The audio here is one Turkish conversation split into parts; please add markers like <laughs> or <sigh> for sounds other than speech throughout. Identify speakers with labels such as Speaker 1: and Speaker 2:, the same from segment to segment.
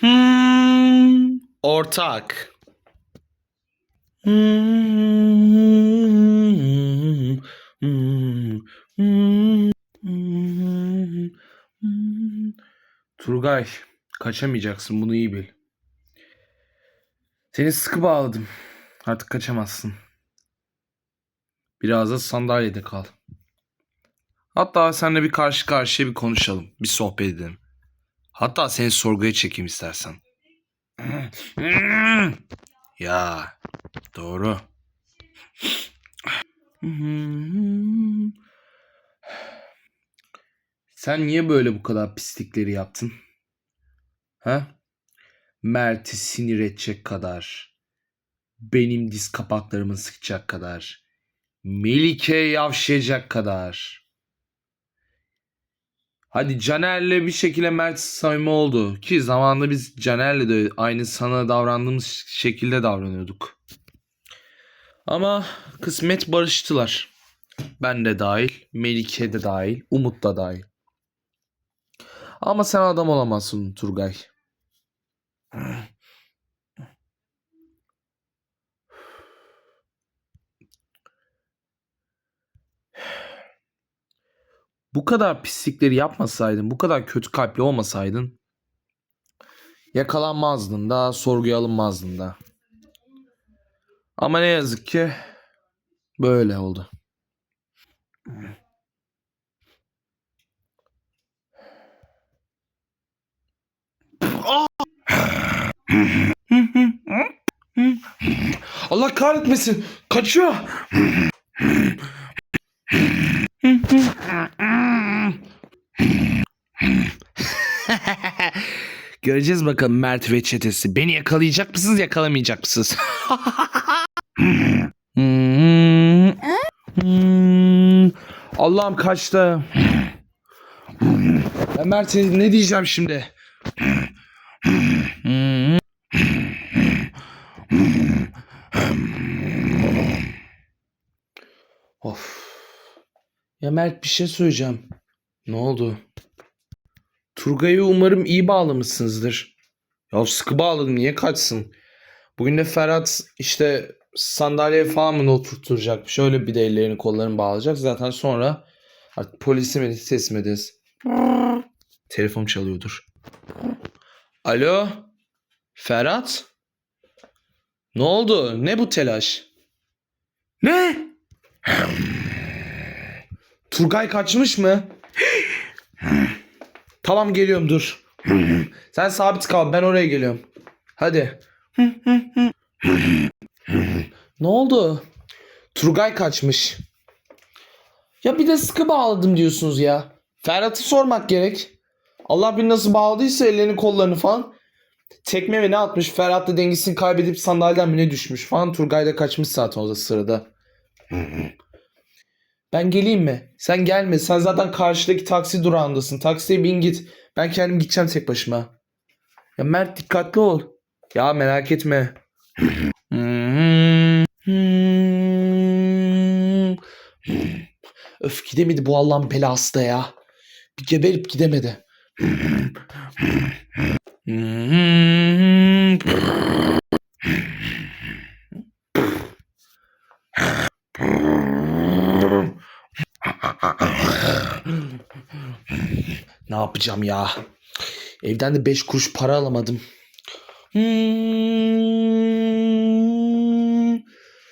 Speaker 1: Hmm, ortak. Hmm, hmm, hmm, hmm, hmm. Turgay, kaçamayacaksın bunu iyi bil. Seni sıkı bağladım. Artık kaçamazsın. Biraz da sandalyede kal. Hatta seninle bir karşı karşıya bir konuşalım. Bir sohbet edelim. Hatta seni sorguya çekeyim istersen. Ya doğru. Sen niye böyle bu kadar pislikleri yaptın? Ha? Mert'i sinir edecek kadar, benim diz kapaklarımı sıkacak kadar, Melike'ye yavşayacak kadar. Hadi Caner'le bir şekilde Mert samimi oldu. Ki zamanında biz Caner'le de aynı sana davrandığımız şekilde davranıyorduk. Ama kısmet barıştılar. Ben de dahil, Melike de dahil, Umut da dahil. Ama sen adam olamazsın Turgay. Bu kadar pislikleri yapmasaydın, bu kadar kötü kalpli olmasaydın yakalanmazdın da, sorguya alınmazdın da. Ama ne yazık ki böyle oldu. Allah kahretmesin. Kaçıyor. <laughs> Göreceğiz bakalım Mert ve çetesi. Beni yakalayacak mısınız, yakalamayacak mısınız? <laughs> Allah'ım kaçtı. Ben Mert'e ne diyeceğim şimdi? Of. Ya Mert bir şey söyleyeceğim. Ne oldu? Turgay'ı umarım iyi bağlamışsınızdır. Ya sıkı bağladım niye kaçsın? Bugün de Ferhat işte sandalyeye falan mı oturtacak? Şöyle bir de ellerini kollarını bağlayacak. Zaten sonra artık polise mi teslim ederiz. Telefon çalıyordur. Alo? Ferhat? Ne oldu? Ne bu telaş? Ne? Turgay kaçmış mı? tamam geliyorum dur. Sen sabit kal ben oraya geliyorum. Hadi. ne oldu? Turgay kaçmış. Ya bir de sıkı bağladım diyorsunuz ya. Ferhat'ı sormak gerek. Allah bilir nasıl bağladıysa ellerini kollarını falan. Tekme mi ne atmış? Ferhat da dengesini kaybedip sandalyeden mi ne düşmüş falan. Turgay da kaçmış zaten o da sırada. Ben geleyim mi? Sen gelme. Sen zaten karşıdaki taksi durağındasın. Taksiye bin git. Ben kendim gideceğim tek başıma. Ya Mert dikkatli ol. Ya merak etme. <laughs> Öf gidemedi bu Allah'ın belası da ya. Bir geberip gidemedi. <laughs> Ne yapacağım ya? Evden de 5 kuruş para alamadım. Hmm.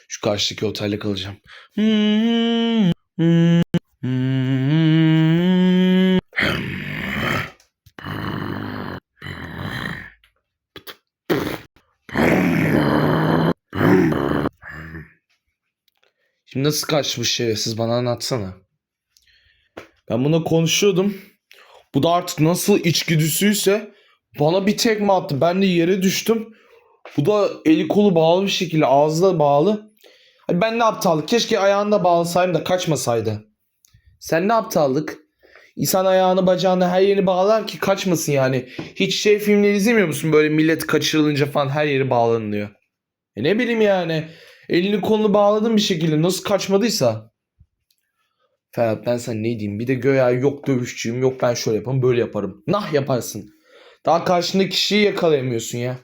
Speaker 1: Şu karşıdaki otelde kalacağım. Şimdi nasıl kaçmış şerefsiz bana anlatsana. Ben buna konuşuyordum. Bu da artık nasıl içgüdüsüyse bana bir tekme attı. Ben de yere düştüm. Bu da eli kolu bağlı bir şekilde ağzı da bağlı. Hani ben ne aptallık. Keşke ayağını da bağlasaydım da kaçmasaydı. Sen ne aptallık? İnsan ayağını bacağını her yerini bağlar ki kaçmasın yani. Hiç şey filmleri izlemiyor musun? Böyle millet kaçırılınca falan her yeri bağlanıyor. E ne bileyim yani. Elini kolunu bağladın bir şekilde. Nasıl kaçmadıysa. Ferhat ben sana ne diyeyim? Bir de göya yok dövüşçüyüm, yok ben şöyle yaparım, böyle yaparım. Nah yaparsın. Daha karşındaki kişiyi yakalayamıyorsun ya.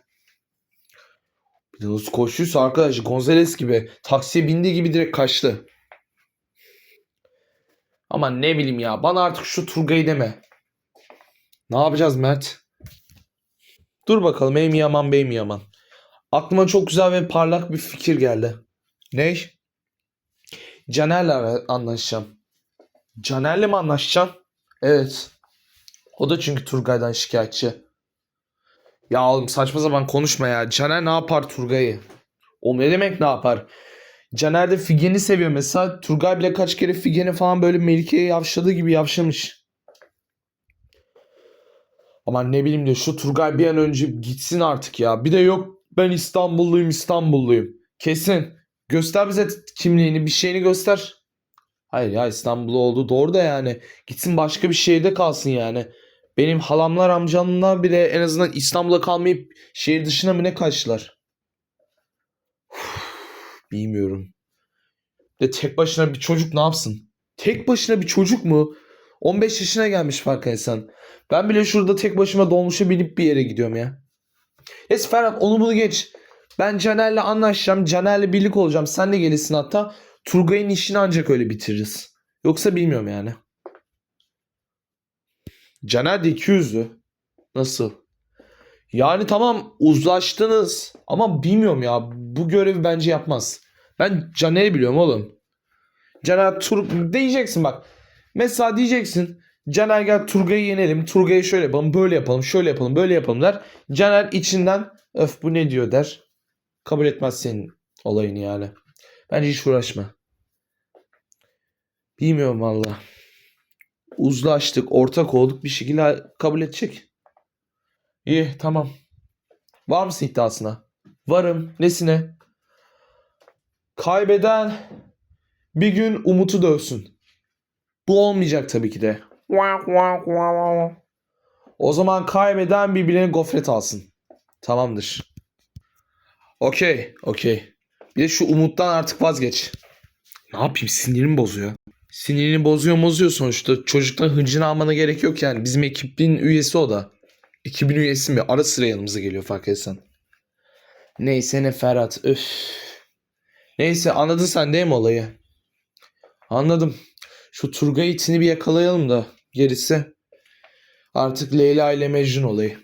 Speaker 1: Bir de nasıl koşuyorsa arkadaş Gonzales gibi taksiye bindiği gibi direkt kaçtı. Ama ne bileyim ya bana artık şu Turgay'ı deme. Ne yapacağız Mert? Dur bakalım ey mi yaman bey mi yaman. Aklıma çok güzel ve parlak bir fikir geldi. Ne? Caner'le anlaşacağım. Caner'le mi anlaşacaksın? Evet. O da çünkü Turgay'dan şikayetçi. Ya oğlum saçma zaman konuşma ya. Caner ne yapar Turgay'ı? O ne demek ne yapar? Caner de Figen'i seviyor mesela. Turgay bile kaç kere Figen'i falan böyle Melike'ye yavşadığı gibi yavşamış. Ama ne bileyim de şu Turgay bir an önce gitsin artık ya. Bir de yok ben İstanbulluyum İstanbulluyum. Kesin. Göster bize kimliğini bir şeyini göster. Hayır ya İstanbul'da oldu doğru da yani. Gitsin başka bir şehirde kalsın yani. Benim halamlar amcamlar bile en azından İstanbul'da kalmayıp şehir dışına mı ne kaçtılar? Uf, Bilmiyorum. De tek başına bir çocuk ne yapsın? Tek başına bir çocuk mu? 15 yaşına gelmiş farkındaysan. Ben bile şurada tek başıma dolmuşa binip bir yere gidiyorum ya. Neyse Ferhat onu bunu geç. Ben Caner'le anlaşacağım. Caner'le birlik olacağım. Sen de gelirsin hatta. Turgay'ın işini ancak öyle bitiririz. Yoksa bilmiyorum yani. Caner de 200'lü. Nasıl? Yani tamam uzlaştınız ama bilmiyorum ya bu görevi bence yapmaz. Ben Caner'i biliyorum oğlum. Caner Tur diyeceksin bak. Mesela diyeceksin Caner gel Turgay'ı yenelim. Turgay'ı şöyle yapalım, böyle yapalım, şöyle yapalım, böyle yapalım der. Caner içinden öf bu ne diyor der. Kabul etmez senin olayını yani. Bence hiç uğraşma. Bilmiyorum valla. Uzlaştık, ortak olduk bir şekilde kabul edecek. İyi tamam. Var mısın iddiasına? Varım. Nesine? Kaybeden bir gün Umut'u dövsün. Bu olmayacak tabii ki de. O zaman kaybeden birbirine gofret alsın. Tamamdır. Okey, okey. Bir de şu Umut'tan artık vazgeç. Ne yapayım sinirim bozuyor. Sinirini bozuyor bozuyor sonuçta. Çocuktan hıncını almana gerek yok yani. Bizim ekibin üyesi o da. Ekibin üyesi mi? Ara sıra yanımıza geliyor fark etsen. Neyse ne Ferhat. Öf. Neyse anladın sen değil mi olayı? Anladım. Şu Turgay itini bir yakalayalım da gerisi. Artık Leyla ile Mecnun olayı.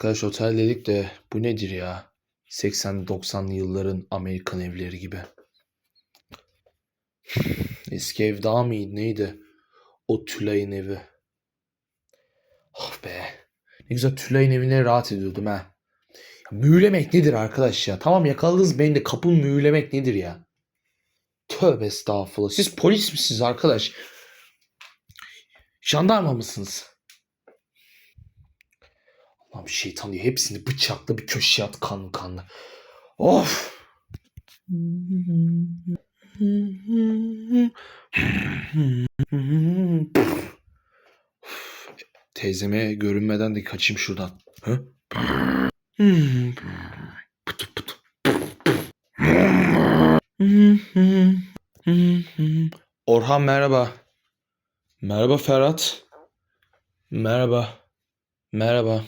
Speaker 1: Arkadaş otel dedik de bu nedir ya? 80-90'lı yılların Amerikan evleri gibi. <sighs> Eski ev daha mı iyiydi neydi? O Tülay'ın evi. Ah be. Ne güzel Tülay'ın evine rahat ediyordum ha. Mühürlemek nedir arkadaş ya? Tamam yakaladınız beni de kapımı mühürlemek nedir ya? Tövbe estağfurullah. Siz polis misiniz arkadaş? Jandarma mısınız? Lan şeytan diye hepsini bıçakla bir köşeye at kanlı kanlı. Of. Teyzeme görünmeden de kaçayım şuradan. Hı? Orhan merhaba. Merhaba Ferhat. Merhaba. Merhaba.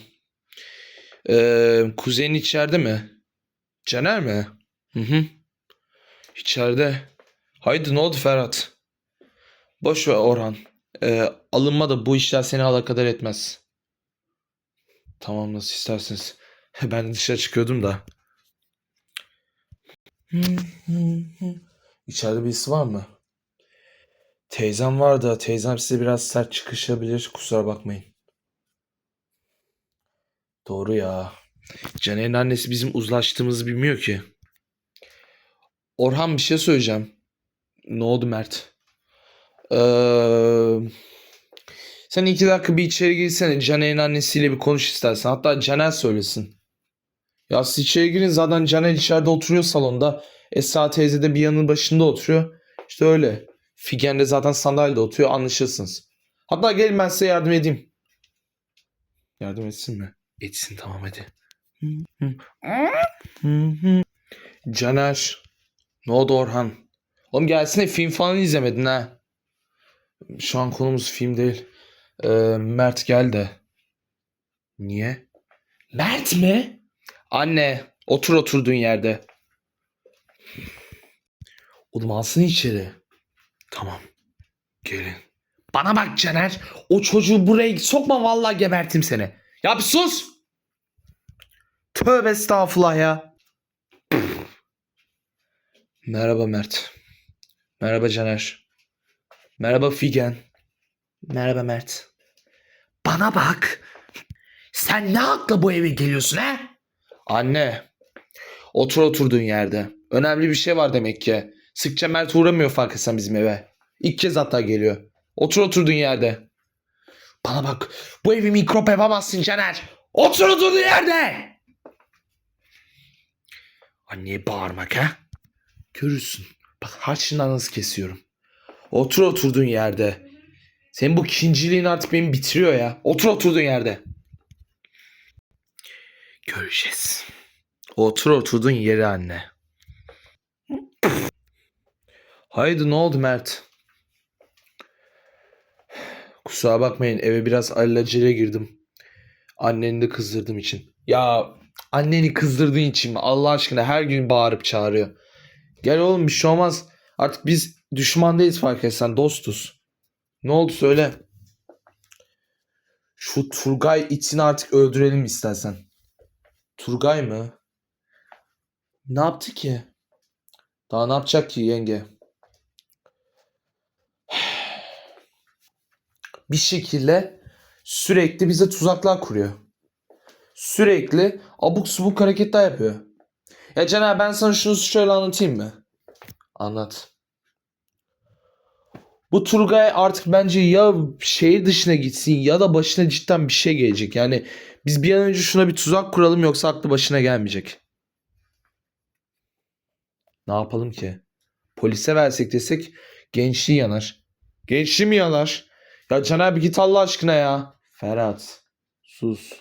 Speaker 1: Ee, kuzenin içeride mi? Caner mi? Hı hı. İçeride. Haydi ne oldu Ferhat? Boş ver Orhan. Ee, alınma da bu işler seni alakadar etmez. Tamam nasıl isterseniz. <laughs> Ben dışarı çıkıyordum da. İçeride birisi var mı? Teyzem var da teyzem size biraz sert çıkışabilir. Kusura bakmayın. Doğru ya. Caner'in annesi bizim uzlaştığımızı bilmiyor ki. Orhan bir şey söyleyeceğim. Ne oldu Mert? Ee, sen iki dakika bir içeri girsene. Caner'in annesiyle bir konuş istersen. Hatta Caner söylesin. Ya siz içeri girin zaten Caner içeride oturuyor salonda. Esra teyze de bir yanın başında oturuyor. İşte öyle. Figen de zaten sandalyede oturuyor anlaşırsınız. Hatta gelin ben size yardım edeyim. Yardım etsin mi? Etsin tamam hadi. Caner. Ne oldu Orhan? Oğlum gelsene film falan izlemedin ha. Şu an konumuz film değil. Ee, Mert gel de. Niye? Mert mi? Anne otur oturduğun yerde. Oğlum alsın içeri. Tamam. Gelin. Bana bak Caner. O çocuğu buraya sokma vallahi gebertim seni. Ya bir sus. Tövbe estağfurullah ya. Merhaba Mert. Merhaba Caner. Merhaba Figen. Merhaba Mert. Bana bak. Sen ne hakla bu eve geliyorsun ha? Anne. Otur oturduğun yerde. Önemli bir şey var demek ki. Sıkça Mert uğramıyor fark etsen bizim eve. İlk kez hatta geliyor. Otur oturduğun yerde. Bana bak. Bu evi mikrop yapamazsın Caner. Otur oturduğun yerde. Anneye bağırmak ha? Görürsün. Bak harçından nasıl kesiyorum. Otur oturduğun yerde. Senin bu kinciliğin artık beni bitiriyor ya. Otur oturduğun yerde. Göreceğiz. Otur oturduğun yere anne. Haydi ne oldu Mert? Kusura bakmayın eve biraz alelacele girdim. Anneni de kızdırdım için. Ya anneni kızdırdığın için mi? Allah aşkına her gün bağırıp çağırıyor. Gel oğlum bir şey olmaz. Artık biz düşman değiliz fark etsen dostuz. Ne oldu söyle. Şu Turgay için artık öldürelim istersen. Turgay mı? Ne yaptı ki? Daha ne yapacak ki yenge? <sighs> Bir şekilde sürekli bize tuzaklar kuruyor. Sürekli abuk subuk hareketler yapıyor. Ya Caner ben sana şunu şöyle anlatayım mı? Anlat. Bu Turgay artık bence ya şehir dışına gitsin ya da başına cidden bir şey gelecek. Yani biz bir an önce şuna bir tuzak kuralım yoksa aklı başına gelmeyecek. Ne yapalım ki? Polise versek desek gençliği yanar. Gençliği mi yanar? Ya Caner bir git Allah aşkına ya. Ferhat. Sus.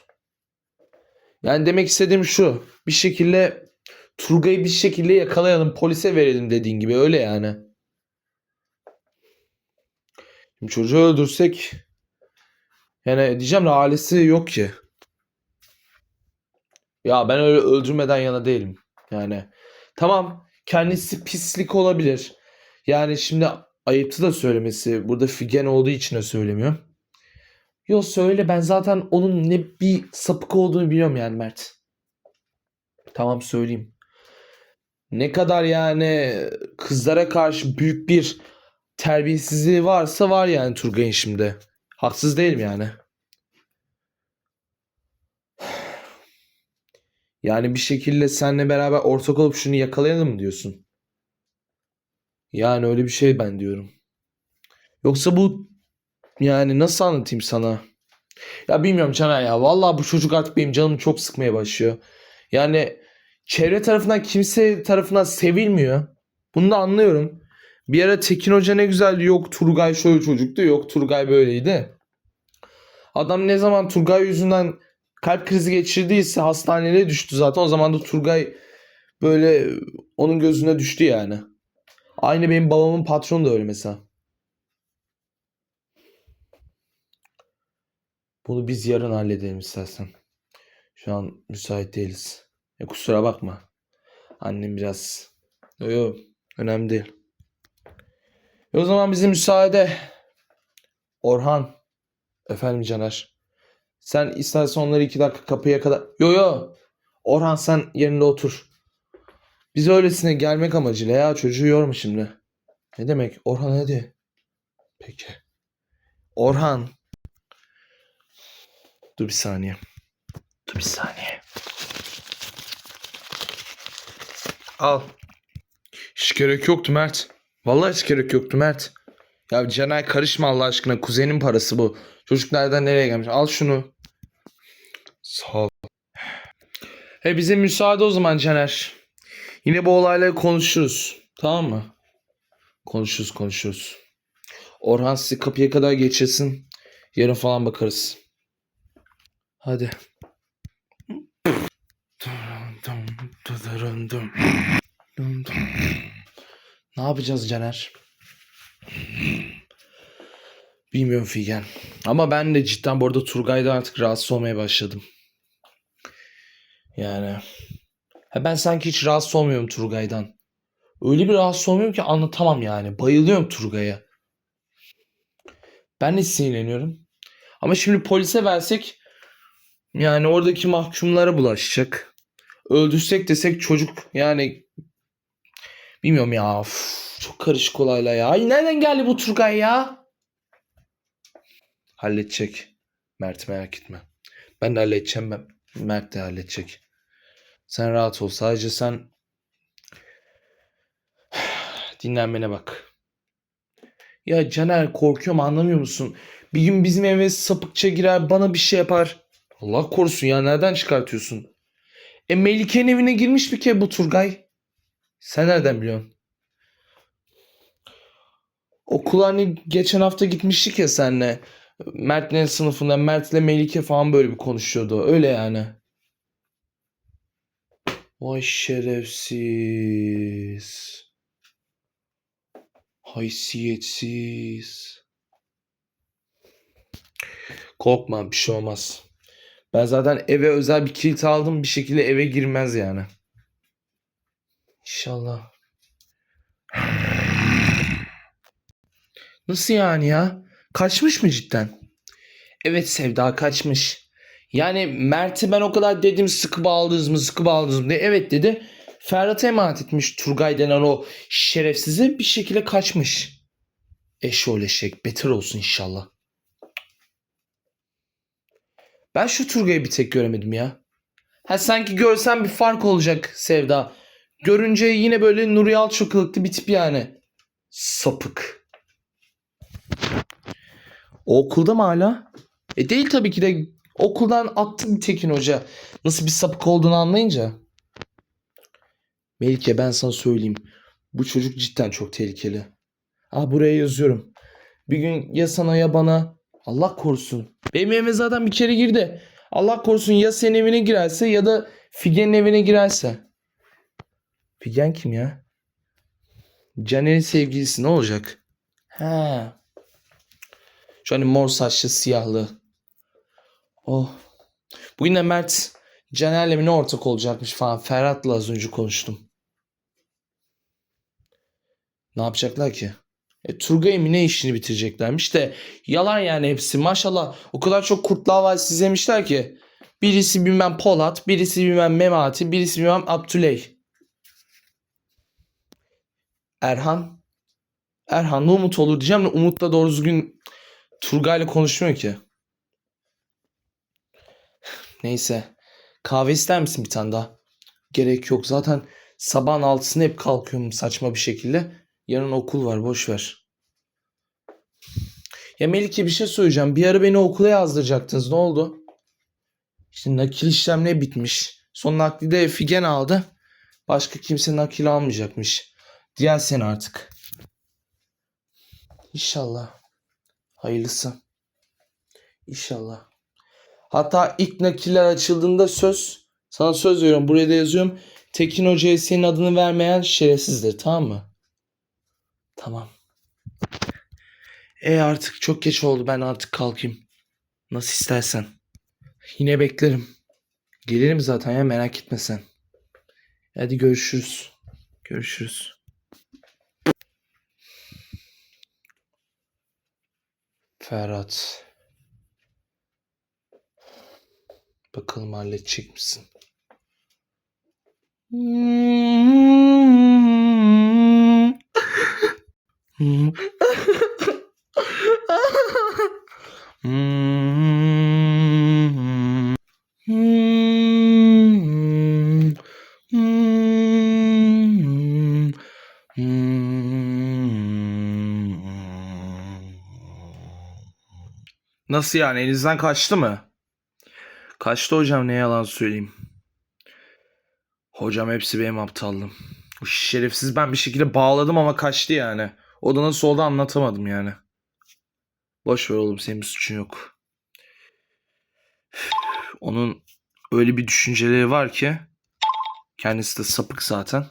Speaker 1: Yani demek istediğim şu. Bir şekilde Turgay'ı bir şekilde yakalayalım polise verelim dediğin gibi öyle yani. Şimdi çocuğu öldürsek yani diyeceğim de ailesi yok ki. Ya ben öyle öldürmeden yana değilim. Yani tamam kendisi pislik olabilir. Yani şimdi ayıptı da söylemesi. Burada Figen olduğu için de söylemiyor. Yo söyle ben zaten onun ne bir sapık olduğunu biliyorum yani Mert. Tamam söyleyeyim. Ne kadar yani kızlara karşı büyük bir terbiyesizliği varsa var yani Turgay'ın şimdi. Haksız değilim yani. Yani bir şekilde seninle beraber ortak olup şunu yakalayalım mı diyorsun? Yani öyle bir şey ben diyorum. Yoksa bu yani nasıl anlatayım sana? Ya bilmiyorum Caner ya. Vallahi bu çocuk artık benim canımı çok sıkmaya başlıyor. Yani çevre tarafından kimse tarafından sevilmiyor. Bunu da anlıyorum. Bir ara Tekin Hoca ne güzel yok Turgay şöyle çocuktu yok Turgay böyleydi. Adam ne zaman Turgay yüzünden kalp krizi geçirdiyse hastaneye düştü zaten. O zaman da Turgay böyle onun gözüne düştü yani. Aynı benim babamın patronu da öyle mesela. Bunu biz yarın halledelim istersen. Şu an müsait değiliz. Ya kusura bakma. Annem biraz... Yok yok. Önemli değil. E o zaman bize müsaade. Orhan. Efendim Caner. Sen istersen onları iki dakika kapıya kadar... Yo yo. Orhan sen yerinde otur. Biz öylesine gelmek amacıyla ya çocuğu yorma şimdi. Ne demek? Orhan hadi. Peki. Orhan. Dur bir saniye. Dur bir saniye. Al. Hiç gerek yoktu Mert. Vallahi hiç gerek yoktu Mert. Ya Caner karışma Allah aşkına. Kuzenin parası bu. Çocuk nereden nereye gelmiş. Al şunu. Sağ ol. He bize müsaade o zaman Caner. Yine bu olayları konuşuruz. Tamam mı? Konuşuruz konuşuruz. Orhan sizi kapıya kadar geçirsin. Yarın falan bakarız. Hadi. Ne yapacağız Caner? Bilmiyorum Figen. Ama ben de cidden bu arada Turgay'da artık rahatsız olmaya başladım. Yani. Ben sanki hiç rahatsız olmuyorum Turgay'dan. Öyle bir rahatsız olmuyorum ki anlatamam yani. Bayılıyorum Turgay'a. Ben de sinirleniyorum. Ama şimdi polise versek yani oradaki mahkumlara bulaşacak. Öldürsek desek çocuk yani bilmiyorum ya. Üf, çok karışık olaylar ya. Ay nereden geldi bu Turgay ya? Halledecek. Mert merak etme. Ben de halledeceğim ben. Mert de halledecek. Sen rahat ol. Sadece sen <sighs> dinlenmene bak. Ya Caner korkuyorum anlamıyor musun? Bir gün bizim eve sapıkça girer bana bir şey yapar. Allah korusun ya nereden çıkartıyorsun? E Melike'nin evine girmiş bir kere bu Turgay. Sen nereden biliyorsun? Okula hani geçen hafta gitmiştik ya senle. Mert'lerin sınıfında Mert'le Melike falan böyle bir konuşuyordu. Öyle yani. Vay şerefsiz. Haysiyetsiz. Korkma bir şey olmaz. Ben zaten eve özel bir kilit aldım. Bir şekilde eve girmez yani. İnşallah. Nasıl yani ya? Kaçmış mı cidden? Evet Sevda kaçmış. Yani Mert'e ben o kadar dedim sıkı bağladınız mı sıkı bağladınız mı diye. Evet dedi. Ferhat'a emanet etmiş Turgay denen o şerefsize bir şekilde kaçmış. Eşol eşek beter olsun inşallah. Ben şu Turgay'ı bir tek göremedim ya. Ha sanki görsem bir fark olacak Sevda. Görünce yine böyle Nuri Alçokılıklı bir tip yani. Sapık. O okulda mı hala? E değil tabii ki de okuldan attı bir Tekin Hoca. Nasıl bir sapık olduğunu anlayınca. Melike ben sana söyleyeyim. Bu çocuk cidden çok tehlikeli. Ah buraya yazıyorum. Bir gün ya sana ya bana Allah korusun. Benim evime zaten bir kere girdi. Allah korusun ya senin evine girerse ya da Figen'in evine girerse. Figen kim ya? Caner'in sevgilisi ne olacak? Ha. Şu hani mor saçlı siyahlı. Oh. Bugün de Mert Caner'le mi ne ortak olacakmış falan. Ferhat'la az önce konuştum. Ne yapacaklar ki? E, Turgay'ın ne işini bitireceklermiş de yalan yani hepsi. Maşallah o kadar çok Kurtlar Vadisi izlemişler ki. Birisi bilmem Polat, birisi bilmem Memati, birisi bilmem Abdüley. Erhan. Erhan'la Umut olur diyeceğim de Umut da doğru düzgün Turgay'la konuşmuyor ki. Neyse. Kahve ister misin bir tane daha? Gerek yok. Zaten sabahın altısında hep kalkıyorum saçma bir şekilde. Yarın okul var. Boş ver. Ya Melike bir şey söyleyeceğim. Bir ara beni okula yazdıracaktınız. Ne oldu? İşte nakil işlemleri bitmiş. Son nakli de Figen aldı. Başka kimse nakil almayacakmış. Diğer sene artık. İnşallah. Hayırlısı. İnşallah. Hatta ilk nakiller açıldığında söz, sana söz veriyorum buraya da yazıyorum. Tekin Hoca'ya senin adını vermeyen şerefsizdir tamam mı? Tamam. E artık çok geç oldu ben artık kalkayım. Nasıl istersen. Yine beklerim. Gelirim zaten ya merak etme sen. Hadi görüşürüz. Görüşürüz. Ferhat. Bakalım halledecek misin? Nasıl yani elinizden kaçtı mı? Kaçtı hocam ne yalan söyleyeyim. Hocam hepsi benim aptallığım. O şerefsiz ben bir şekilde bağladım ama kaçtı yani. O da nasıl oldu anlatamadım yani. Boş ver oğlum senin bir suçun yok. Onun öyle bir düşünceleri var ki kendisi de sapık zaten.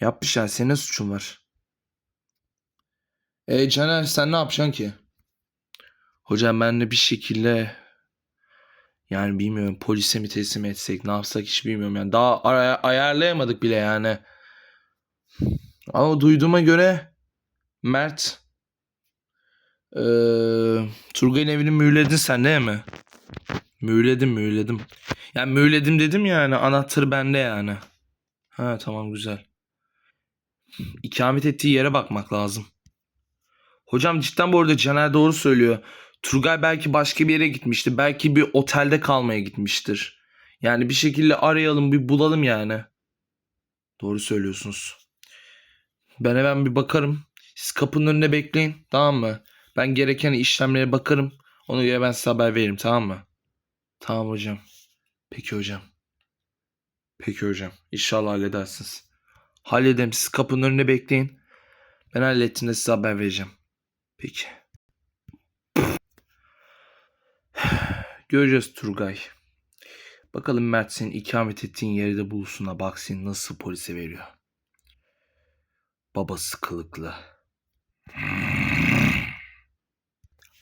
Speaker 1: Yapmış yani senin ne suçun var? E Caner sen ne yapacaksın ki? Hocam ben de bir şekilde yani bilmiyorum polise mi teslim etsek ne yapsak hiç bilmiyorum yani daha ay- ayarlayamadık bile yani. Ama duyduğuma göre Mert eee Turgay'ın evini mühürledin sen değil mi? Mühürledim mühürledim. Yani mühürledim dedim yani anahtarı bende yani. Ha tamam güzel. İkamet ettiği yere bakmak lazım. Hocam cidden bu arada Caner doğru söylüyor. Turgay belki başka bir yere gitmişti. Belki bir otelde kalmaya gitmiştir. Yani bir şekilde arayalım bir bulalım yani. Doğru söylüyorsunuz. Ben hemen bir bakarım. Siz kapının önünde bekleyin. Tamam mı? Ben gereken işlemlere bakarım. Ona göre ben size haber veririm. Tamam mı? Tamam hocam. Peki hocam. Peki hocam. İnşallah halledersiniz. Halledeyim. Siz kapının önünde bekleyin. Ben hallettiğimde size haber vereceğim. Peki. <sighs> Göreceğiz Turgay. Bakalım Mert senin ikamet ettiğin yeri de bulsun da bak seni nasıl polise veriyor. Babası kılıklı.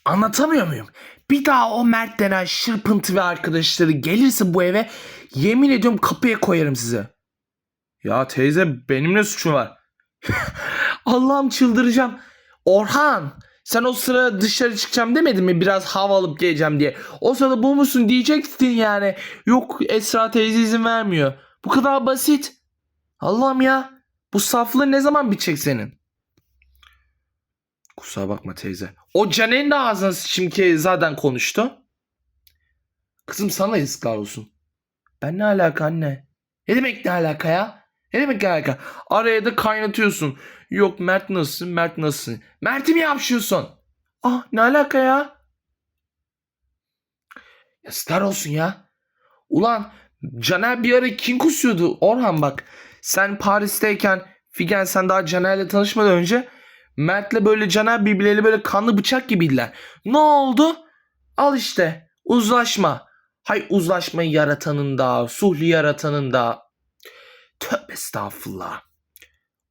Speaker 1: Anlatamıyor muyum? Bir daha o Mert denen şırpıntı ve arkadaşları gelirse bu eve yemin ediyorum kapıya koyarım size. Ya teyze benim ne suçum var? <laughs> Allah'ım çıldıracağım. Orhan sen o sıra dışarı çıkacağım demedin mi biraz hava alıp geleceğim diye. O sırada bu musun diyecektin yani. Yok Esra teyze izin vermiyor. Bu kadar basit. Allah'ım ya. Bu saflığın ne zaman bitecek senin? Kusura bakma teyze. O Caner'in de ağzına şimdi zaten konuştu. Kızım sana yazıklar olsun. Ben ne alaka anne? Ne demek ne alaka ya? Ne demek ne alaka? Araya da kaynatıyorsun. Yok Mert nasılsın? Mert nasılsın? Mert'i mi yapışıyorsun? Ah ne alaka ya? Yazıklar olsun ya. Ulan Caner bir ara kin kusuyordu. Orhan bak sen Paris'teyken Figen sen daha Caner'le tanışmadan önce Mert'le böyle Caner birbirleriyle böyle kanlı bıçak gibiydiler. Ne oldu? Al işte uzlaşma. Hay uzlaşmayı yaratanın da, sulhu yaratanın da. Tövbe estağfurullah.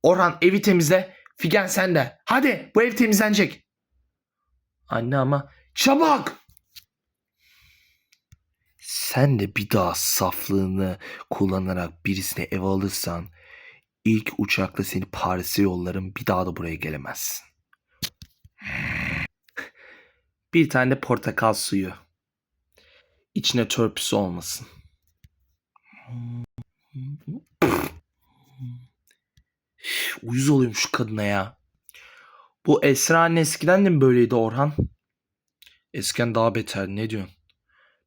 Speaker 1: Orhan evi temizle. Figen sen de. Hadi bu ev temizlenecek. Anne ama çabuk. Sen de bir daha saflığını kullanarak birisine ev alırsan ilk uçakla seni Paris'e yollarım bir daha da buraya gelemezsin. Bir tane de portakal suyu. İçine törpüsü olmasın. Uyuz oluyorum şu kadına ya. Bu Esra anne eskiden de mi böyleydi Orhan? Eskiden daha beter ne diyorsun?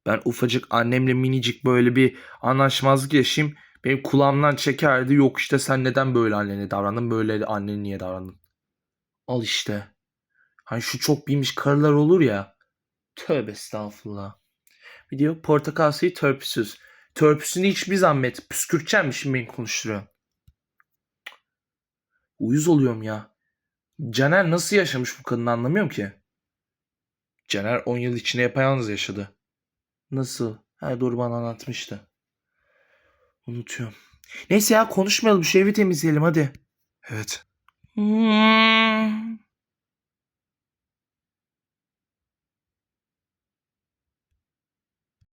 Speaker 1: Ben ufacık annemle minicik böyle bir anlaşmazlık yaşayayım. Benim kulağımdan çekerdi. Yok işte sen neden böyle annene davrandın? Böyle annene niye davrandın? Al işte. Hani şu çok bilmiş karılar olur ya. Tövbe estağfurullah. Bir diyor portakal suyu törpüsüz. Törpüsünü hiçbir zahmet. Püskürteceğim şimdi beni konuşturuyor. Uyuz oluyorum ya. Caner nasıl yaşamış bu kadını anlamıyorum ki. Caner 10 yıl içinde yapayalnız yaşadı. Nasıl? Ha doğru bana anlatmıştı. Unutuyorum. Neyse ya konuşmayalım şu evi temizleyelim hadi. Evet. Hmm.